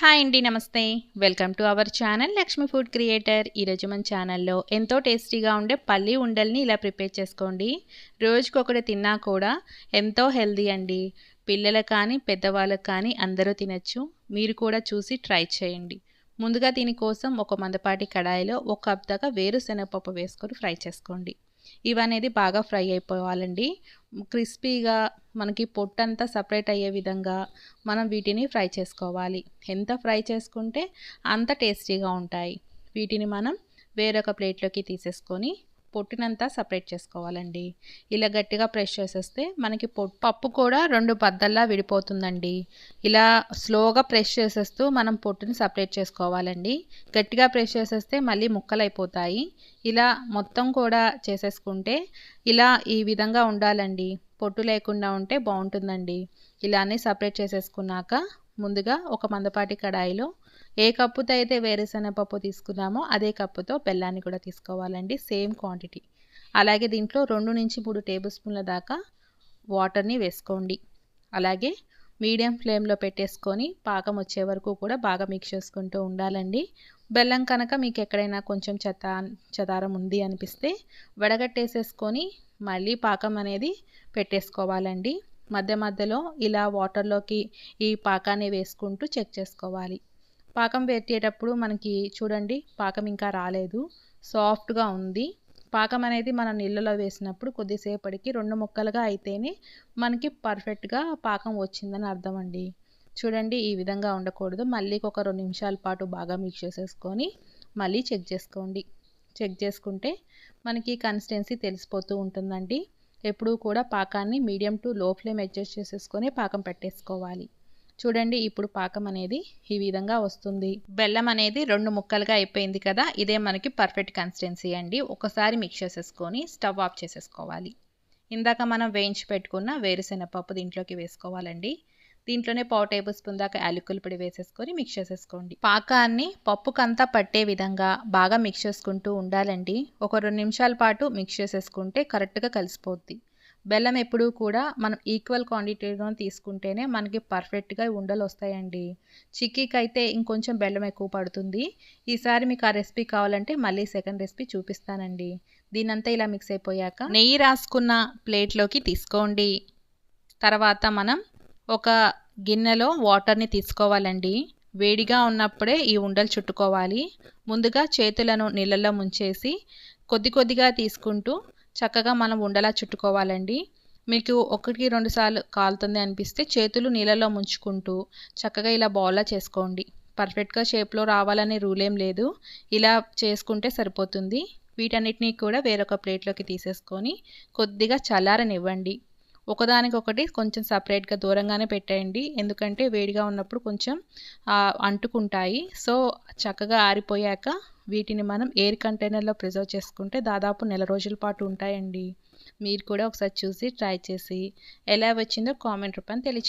Hi అండి నమస్తే. Welcome to our channel Lakshmi food creator. ఈరోజు మన ఛానల్లో ఎంతో టేస్టీగా ఉండే పల్లి ఉండల్ని ఇలా ప్రిపేర్ చేసుకోండి. రోజుకొకటి తిన్నా కూడా ఎంతో హెల్దీ అండి. పిల్లలకు కానీ పెద్దవాళ్ళకి కానీ అందరూ తినచ్చు. మీరు కూడా చూసి ట్రై చేయండి. ముందుగా దీనికోసం ఒక మందపాటి కడాయిలో ఒక కప్ దాకా వేరుశనగపప్పు వేసుకొని ఫ్రై చేసుకోండి. ఇవనేది బాగా ఫ్రై అయిపోవాలండి. క్రిస్పీగా మనకి పొట్టంతా సపరేట్ అయ్యే విధంగా మనం వీటిని ఫ్రై చేసుకోవాలి. ఎంత ఫ్రై చేసుకుంటే అంత టేస్టీగా ఉంటాయి. వీటిని మనం వేరొక ప్లేట్లోకి తీసేసుకొని పొట్టునంతా సపరేట్ చేసుకోవాలండి. ఇలా గట్టిగా ప్రెస్ చేసేస్తే మనకి పప్పు కూడా రెండు బద్దల్లా విడిపోతుందండి. ఇలా స్లోగా ప్రెస్ చేసేస్తూ మనం పొట్టుని సపరేట్ చేసుకోవాలండి. గట్టిగా ప్రెస్ చేసేస్తే మళ్ళీ ముక్కలు అయిపోతాయి ఇలా మొత్తం కూడా చేసేసుకుంటే ఇలా ఈ విధంగా ఉండాలండి. పొట్టు లేకుండా ఉంటే బాగుంటుందండి. ఇలానే సపరేట్ చేసేసుకున్నాక ముందుగా ఒక మందపాటి కడాయిలో ఏ కప్పుతో అయితే వేరుశనగపప్పు తీసుకున్నామో అదే కప్పుతో బెల్లాన్ని కూడా తీసుకోవాలండి సేమ్ క్వాంటిటీ. అలాగే దీంట్లో రెండు నుంచి మూడు టేబుల్ స్పూన్ల దాకా వాటర్ని వేసుకోండి. అలాగే మీడియం ఫ్లేమ్లో పెట్టేసుకొని పాకం వచ్చే వరకు కూడా బాగా మిక్స్ చేసుకుంటూ ఉండాలండి. బెల్లం కనుక మీకు ఎక్కడైనా కొంచెం చెత్త చెదారం ఉంది అనిపిస్తే వడగట్టేసేసుకొని మళ్ళీ పాకం అనేది పెట్టేసుకోవాలండి. మధ్య మధ్యలో ఇలా వాటర్లోకి ఈ పాకాన్ని వేసుకుంటూ చెక్ చేసుకోవాలి. పాకం పెట్టేటప్పుడు మనకి చూడండి పాకం ఇంకా రాలేదు. సాఫ్ట్గా ఉంది. పాకం అనేది మనం నీళ్ళలో వేసినప్పుడు కొద్దిసేపటికి రెండు ముక్కలుగా అయితేనే మనకి పర్ఫెక్ట్గా పాకం వచ్చిందని అర్థం అండి చూడండి ఈ విధంగా ఉండకూడదు. మళ్ళీ ఒక రెండు నిమిషాల పాటు బాగా మిక్స్ చేసేసుకొని మళ్ళీ చెక్ చేసుకోండి. చెక్ చేసుకుంటే మనకి కన్సిస్టెన్సీ తెలిసిపోతూ ఉంటుందండి. ఎప్పుడూ కూడా పాకాన్ని medium to low flame adjust చేసేసుకొని పాకం పెట్టేసుకోవాలి. చూడండి ఇప్పుడు పాకం అనేది ఈ విధంగా వస్తుంది. బెల్లం అనేది రెండు ముక్కలుగా అయిపోయింది కదా ఇదే మనకి పర్ఫెక్ట్ కన్సిస్టెన్సీ అండి. ఒకసారి మిక్స్ చేసేసుకొని స్టవ్ ఆఫ్ చేసేసుకోవాలి. ఇందాక మనం వేయించి పెట్టుకున్న వేరుశెనగపప్పు దీంట్లోకి వేసుకోవాలండి. దీంట్లోనే పావు టేబుల్ స్పూన్ దాకా యాలకుల పొడి వేసేసుకొని మిక్స్ చేసేసుకోండి. పాకాన్ని పప్పుకంతా పట్టే విధంగా బాగా మిక్స్ చేసుకుంటూ ఉండాలండి. ఒక రెండు నిమిషాల పాటు మిక్స్ చేసేసుకుంటే కరెక్ట్గా కలిసిపోద్ది. బెల్లం ఎప్పుడూ కూడా మనం ఈక్వల్ క్వాంటిటీలో తీసుకుంటేనే మనకి పర్ఫెక్ట్గా ఉండలు వస్తాయండి. చిక్కీకి అయితే ఇంకొంచెం బెల్లం ఎక్కువ పడుతుంది. ఈసారి మీకు ఆ రెసిపీ కావాలంటే మళ్ళీ సెకండ్ రెసిపీ చూపిస్తానండి. దీనంతా ఇలా మిక్స్ అయిపోయాక నెయ్యి రాసుకున్న ప్లేట్లోకి తీసుకోండి. తర్వాత మనం ఒక గిన్నెలో వాటర్ని తీసుకోవాలండి. వేడిగా ఉన్నప్పుడే ఈ ఉండలు చుట్టుకోవాలి. ముందుగా చేతులను నీళ్ళల్లో ముంచేసి కొద్ది కొద్దిగా తీసుకుంటూ చక్కగా మనం ఉండలా చుట్టుకోవాలండి. మీకు ఒకటికి రెండు సార్లు కాలుతుంది అనిపిస్తే చేతులు నీళ్ళలో ముంచుకుంటూ చక్కగా ఇలా బౌల్లా చేసుకోండి. పర్ఫెక్ట్గా షేప్లో రావాలనే రూల్ ఏం లేదు. ఇలా చేసుకుంటే సరిపోతుంది. వీటన్నిటినీ కూడా వేరొక ప్లేట్లోకి తీసేసుకొని కొద్దిగా చల్లారనివ్వండి. ఒకదానికొకటి కొంచెం సపరేట్గా దూరంగానే పెట్టేయండి. ఎందుకంటే వేడిగా ఉన్నప్పుడు కొంచెం అంటుకుంటాయి. సో చక్కగా ఆరిపోయాక వీటిని మనం ఎయిర్ కంటైనర్లో ప్రిజర్వ్ చేసుకుంటే దాదాపు నెల రోజుల పాటు ఉంటాయండి. మీరు కూడా ఒకసారి చూసి ట్రై చేసి ఎలా వచ్చిందో కామెంట్ రూపాయని తెలియచేయండి